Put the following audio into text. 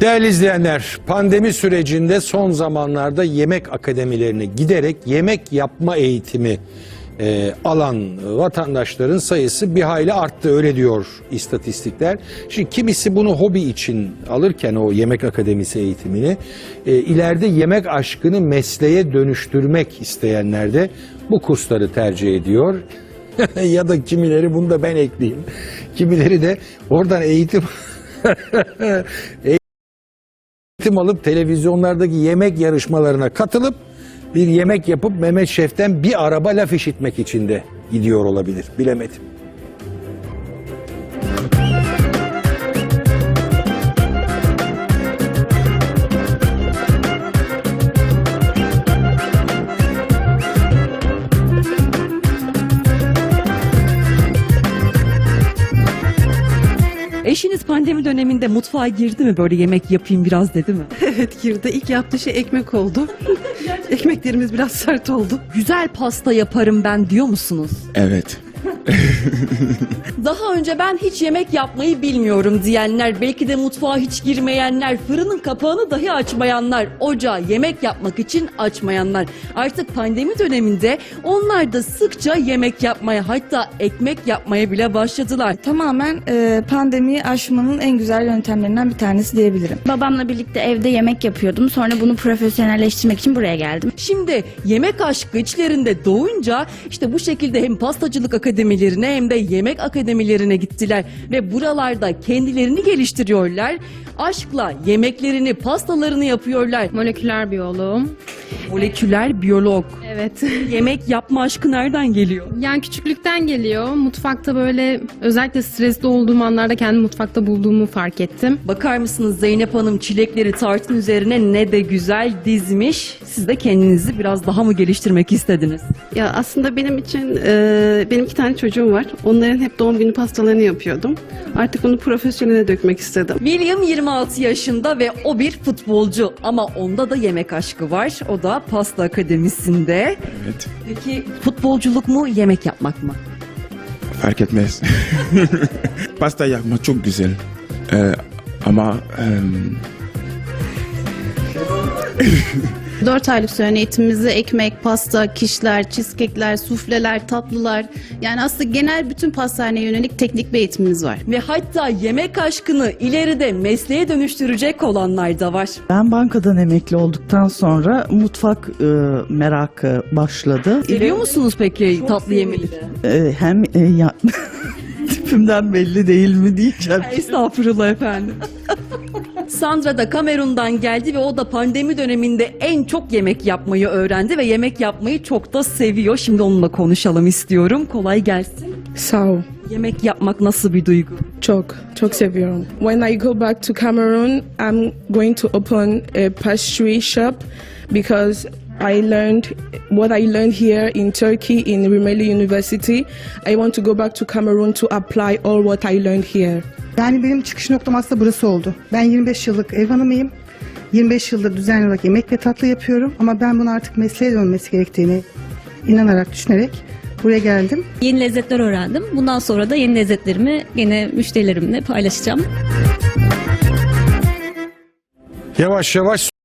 Değerli izleyenler, pandemi sürecinde son zamanlarda yemek akademilerine giderek yemek yapma eğitimi e, alan vatandaşların sayısı bir hayli arttı öyle diyor istatistikler. Şimdi kimisi bunu hobi için alırken o yemek akademisi eğitimini e, ileride yemek aşkını mesleğe dönüştürmek isteyenler de bu kursları tercih ediyor. ya da kimileri bunu da ben ekleyeyim. Kimileri de oradan eğitim eğitim alıp televizyonlardaki yemek yarışmalarına katılıp bir yemek yapıp Mehmet Şef'ten bir araba laf işitmek için de gidiyor olabilir. Bilemedim. Eşiniz pandemi döneminde mutfağa girdi mi böyle yemek yapayım biraz dedi mi? Evet girdi. İlk yaptığı şey ekmek oldu. Ekmeklerimiz biraz sert oldu. Güzel pasta yaparım ben diyor musunuz? Evet. Daha önce ben hiç yemek yapmayı bilmiyorum diyenler, belki de mutfağa hiç girmeyenler, fırının kapağını dahi açmayanlar, ocağı yemek yapmak için açmayanlar. Artık pandemi döneminde onlar da sıkça yemek yapmaya hatta ekmek yapmaya bile başladılar. Tamamen e, pandemiyi aşmanın en güzel yöntemlerinden bir tanesi diyebilirim. Babamla birlikte evde yemek yapıyordum. Sonra bunu profesyonelleştirmek için buraya geldim. Şimdi yemek aşkı içlerinde doğunca işte bu şekilde hem pastacılık akademilerine hem de yemek akademilerine gittiler ve buralarda kendilerini geliştiriyorlar. Aşkla yemeklerini, pastalarını yapıyorlar. Moleküler biyoloğum. Moleküler biyolog. Evet. Yemek yapma aşkı nereden geliyor? Yani küçüklükten geliyor. Mutfakta böyle özellikle stresli olduğum anlarda kendimi mutfakta bulduğumu fark ettim. Bakar mısınız Zeynep Hanım çilekleri tartın üzerine ne de güzel dizmiş. Siz de kendinizi biraz daha mı geliştirmek istediniz? Ya aslında benim için e, benim iki tane çocuğum var. Onların hep doğum günü pastalarını yapıyordum. Artık bunu profesyonele dökmek istedim. William 26 yaşında ve o bir futbolcu ama onda da yemek aşkı var. O da pasta akademisinde. Evet. Peki futbolculuk mu yemek yapmak mı? Fark etmez. Pasta yapmak çok güzel. Ee, ama em, 4 aylık süren eğitimimizde ekmek, pasta, kişler, cheesecake'ler, sufleler, tatlılar yani aslında genel bütün pastaneye yönelik teknik bir eğitimimiz var. Ve hatta yemek aşkını ileride mesleğe dönüştürecek olanlar da var. Ben bankadan emekli olduktan sonra mutfak e, merakı başladı. Seviyor musunuz peki tatlı yemeği? E, hem e, ya, tipimden belli değil mi diyeceğim. Estağfurullah efendim. Sandra da Kamerun'dan geldi ve o da pandemi döneminde en çok yemek yapmayı öğrendi ve yemek yapmayı çok da seviyor. Şimdi onunla konuşalım istiyorum. Kolay gelsin. Sağ ol. Yemek yapmak nasıl bir duygu? Çok, çok seviyorum. When I go back to Cameroon, I'm going to open a pastry shop because I learned what I learned here in Turkey in Rimeli University. I want to go back to Cameroon to apply all what I learned here. Yani benim çıkış noktam aslında burası oldu. Ben 25 yıllık ev hanımıyım. 25 yıldır düzenli olarak yemek ve tatlı yapıyorum. Ama ben bunu artık mesleğe dönmesi gerektiğini inanarak, düşünerek buraya geldim. Yeni lezzetler öğrendim. Bundan sonra da yeni lezzetlerimi yine müşterilerimle paylaşacağım. Yavaş yavaş